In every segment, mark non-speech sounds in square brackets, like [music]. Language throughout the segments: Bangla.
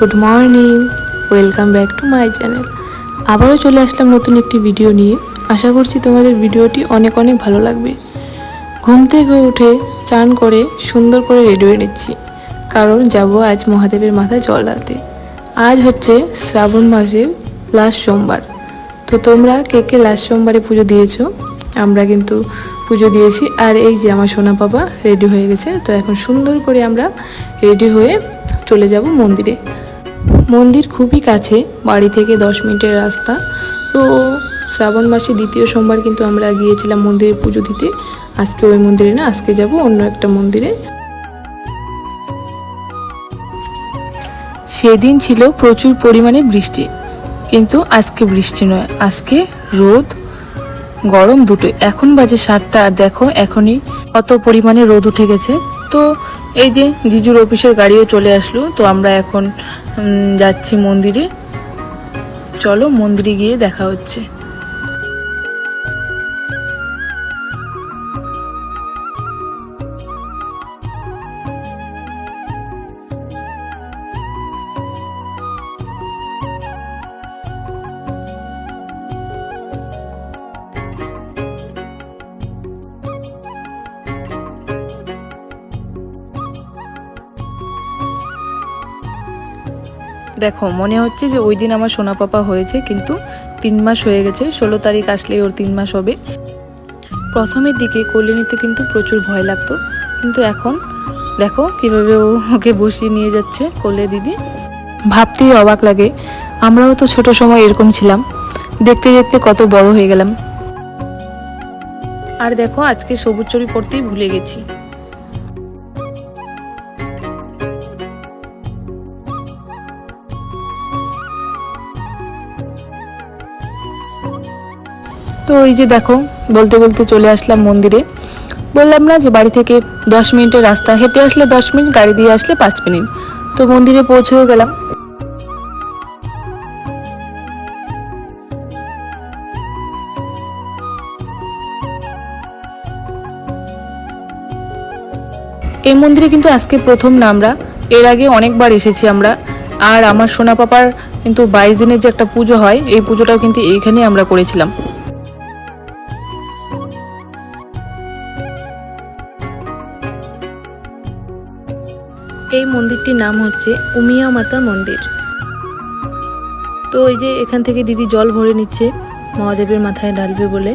Good morning welcome back to my channel আবারও চলে আসলাম নতুন একটি ভিডিও নিয়ে। আশা করছি তোমাদের ভিডিওটি অনেক অনেক ভালো লাগবে। ঘুম থেকে উঠে চান করে সুন্দর করে রেডি হয়ে নিচ্ছি। কারণ যাব আজ মহাদেবের মাথায় জল ঢালতে আজ হচ্ছে শ্রাবণ মাসের লাস্ট সোমবার। তো তোমরা কে কে লাস্ট সোমবারে পুজো দিয়েছ? আমরা কিন্তু পুজো দিয়েছি। আর এই যে আমার সোনা বাবা রেডি হয়ে গেছে। তো এখন সুন্দর করে আমরা রেডি হয়ে চলে যাব মন্দিরে। মন্দির খুবই কাছে, বাড়ি থেকে দশ মিনিটের রাস্তা। তো শ্রাবণ মাসে দ্বিতীয় সোমবার কিন্তু আমরা গিয়েছিলাম মন্দিরে পুজো দিতে। আজকে ওই মন্দিরে না, আজকে যাব অন্য একটা মন্দিরে। সেদিন ছিল প্রচুর পরিমাণে বৃষ্টি। কিন্তু আজকে বৃষ্টি নয়, আজকে রোদ, গরম দুটো এখন বাজে সাতটা, আর দেখো এখনই কত পরিমাণে রোদ উঠে গেছে। তো এই যে জিজুর অফিসের গাড়িও চলে আসলো, তো আমরা এখন যাচ্ছি মন্দিরে। চলো মন্দিরে গিয়ে দেখা হচ্ছে। দেখো, মনে হচ্ছে যে ওই দিন আমার সোনা পাপা হয়েছে, কিন্তু তিন মাস হয়ে গেছে, ষোলো তারিখ আসলে ওর তিন মাস হবে। প্রথমের দিকে কোলে নিতে কিন্তু প্রচুর ভয় লাগতো, কিন্তু এখন দেখো কীভাবে ও ওকে বসিয়ে নিয়ে যাচ্ছে কোলে দিদি। ভাবতেই অবাক লাগে, আমরাও তো ছোট সময় এরকম ছিলাম, দেখতে দেখতে কত বড় হয়ে গেলাম। আর দেখো, আজকে সবুজ চড়ি পড়তেই ভুলে গেছি। তো এই যে দেখো, বলতে বলতে চলে আসলাম মন্দিরে। বললাম না যে বাড়ি থেকে দশ মিনিটের রাস্তা, হেঁটে আসলে দশ মিনিট, গাড়ি দিয়ে আসলে পাঁচ মিনিট। তো মন্দিরে পৌঁছেও গেলাম। এই মন্দিরে কিন্তু আজকে প্রথম না আমরা, এর আগে অনেকবার এসেছি আমরা। আর আমার সোনা পাপার কিন্তু বাইশ দিনের যে একটা পুজো হয়, এই পুজোটাও কিন্তু এইখানেই আমরা করেছিলাম। মন্দিরটির নাম হচ্ছে উমিয়া মাতা মন্দির। তো এই যে এখান থেকে দিদি জল ভরে নিচ্ছে, মহাদেবের মাথায় ঢালবে বলে।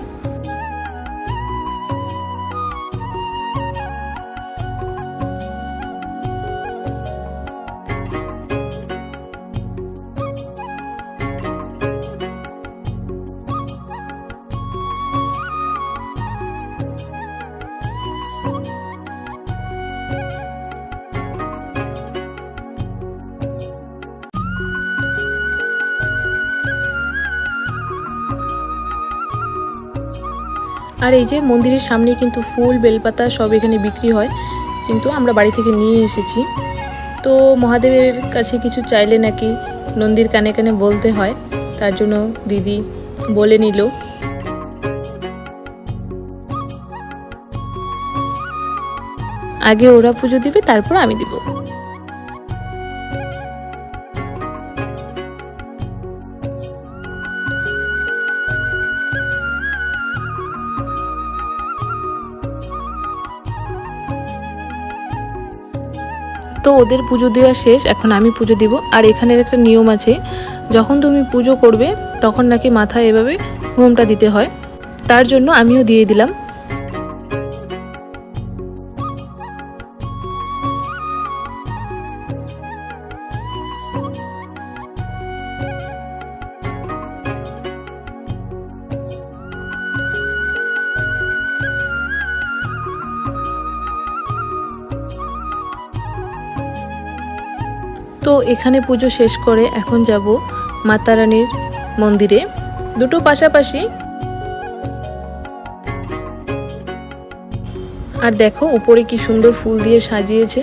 আর এই যে মন্দিরের সামনে কিন্তু ফুল, বেলপাতা সব এখানে বিক্রি হয়। কিন্তু আমরা বাড়ি থেকে নিয়ে এসেছি। তো মহাদেবের কাছে কিছু চাইলে নাকি নন্দীর কানে কানে বলতে হয়। তার জন্য দিদি বলে নিল। আগে ওরা পুজো দিবে, তারপর আমি দিব। তো ওদের পুজো দেওয়া শেষ, এখন আমি পুজো দিব। আর এখানের একটা নিয়ম আছে, যখন তুমি পুজো করবে, তখন নাকি মাথা এভাবে হোমটা দিতে হয়। তার জন্য আমিও দিয়ে দিলাম। এখানে পুজো শেষ করে এখন যাব মাতা রানীর মন্দিরে। দুটো পাশাপাশি আর দেখো উপরে কি সুন্দর ফুল দিয়ে সাজিয়েছে।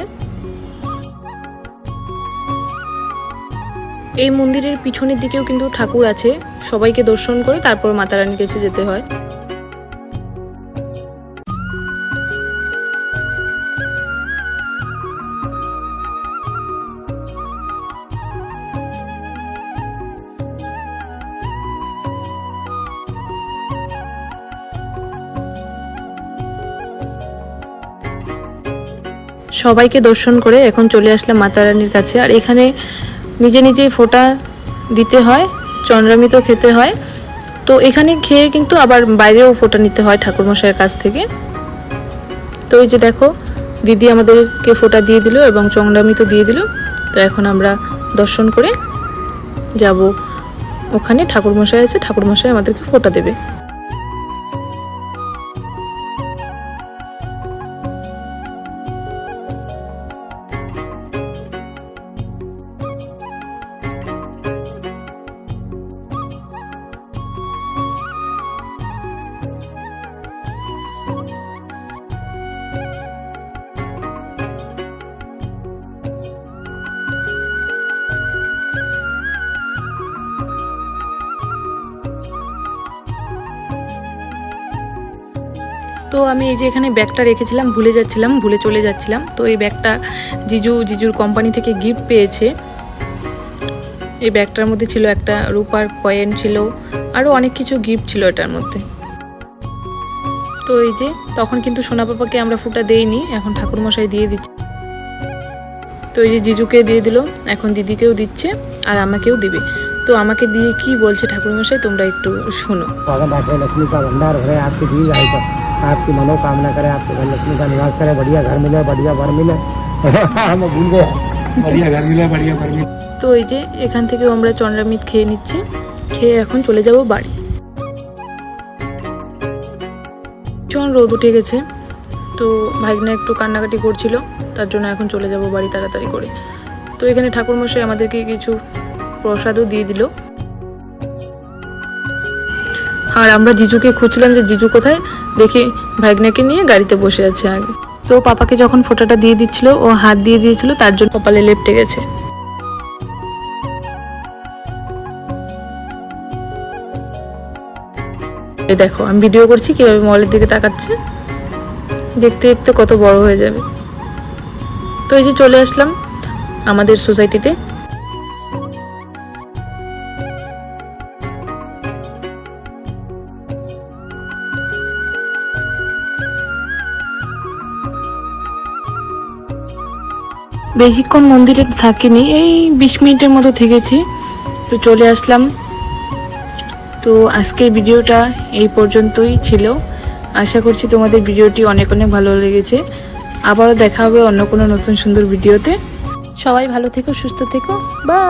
এই মন্দিরের পিছনের দিকেও কিন্তু ঠাকুর আছে, সবাইকে দর্শন করে তারপর মাতা রানীর কাছে যেতে হয়। সবাইকে দর্শন করে এখন চলে আসলাম মাতা রানীর কাছে। আর এখানে নিজে নিজেই ফোঁটা দিতে হয় চন্দ্রামৃত খেতে হয়। তো এখানে খেয়ে কিন্তু আবার বাইরেও ফোঁটা নিতে হয় ঠাকুরমশাইয়ের কাছ থেকে। তো এই যে দেখো, দিদি আমাদেরকে ফোঁটা দিয়ে দিল এবং চন্দ্রামৃত দিয়ে দিল। তো এখন আমরা দর্শন করে যাব। ওখানে ঠাকুরমশাই আছে, ঠাকুরমশাই আমাদেরকে ফোঁটা দেবে। তো আমি এই যে এখানে ব্যাগটা রেখেছিলাম, ভুলে যাচ্ছিলাম, ভুলে চলে যাচ্ছিলাম। তো এই ব্যাগটা জিজু, জিজুর কোম্পানি থেকে গিফট পেয়েছে। এই ব্যাগটার মধ্যে ছিল একটা রূপার কয়েন ছিল আরও অনেক কিছু গিফট ছিল এটার মধ্যে। তো এই যে, তখন কিন্তু সোনা পাপাকে আমরা ফুটা দেইনি, এখন ঠাকুরমশাই দিয়ে দিচ্ছে। তো এই যে জিজুকে দিয়ে দিল, এখন দিদিকেও দিচ্ছে, আর আমাকেও দিবে। তো আমাকে দিয়ে কি বলছে ঠাকুরমশাই, তোমরা একটু শোনো। स्वागत है लक्ष्मी का भंडार भरे आपकी दी जाए तो आपकी मनोकामना करे आपके घर लक्ष्मी का निवास करे बढ़िया घर मिले बढ़िया वर मिले [laughs] हम भूल गए बढ़िया घर मिले बढ़िया वर मिले তো এই যে এখান থেকেও আমরা চন্দ্রামিত খেয়ে নিচ্ছি খেয়ে এখন চলে যাব বাড়ি ভীষণ রোদ উঠে গেছে তো ভাইগনা একটু কান্নাকাটি করছিল তার জন্য এখন চলে যাব বাড়ি তাড়াতাড়ি করে তো এখানে ঠাকুরমশাই আমাদেরকে কিছু প্রসাদও দিয়ে দিল আর আমরা জিজুকে খুঁজছিলাম যে জিজু কোথায় দেখি ভাইগনাকে নিয়ে গাড়িতে বসে আছে আগে। তো পাপাকে যখন ফোঁটাটা দিয়ে দিচ্ছিল, ও হাত দিয়ে দিয়েছিল, তার জন্য কপালে লেপটে গেছে। দেখো, আমি ভিডিও করছি কীভাবে মলের দিকে তাকাচ্ছে। দেখতে দেখতে কত বড় হয়ে যাবে। তো এই যে চলে আসলাম আমাদের সোসাইটিতে বেশিক্ষণ মন্দিরে থাকিনি, এই বিশ মিনিটের মতো থেকেছি। তো চলে আসলাম। তো আজকের ভিডিওটা এই পর্যন্তই ছিল। আশা করছি তোমাদের ভিডিওটি অনেক অনেক ভালো লেগেছে। আবারও দেখা হবে অন্য কোনো নতুন সুন্দর ভিডিওতে। সবাই ভালো থেকো, সুস্থ থেকো। বা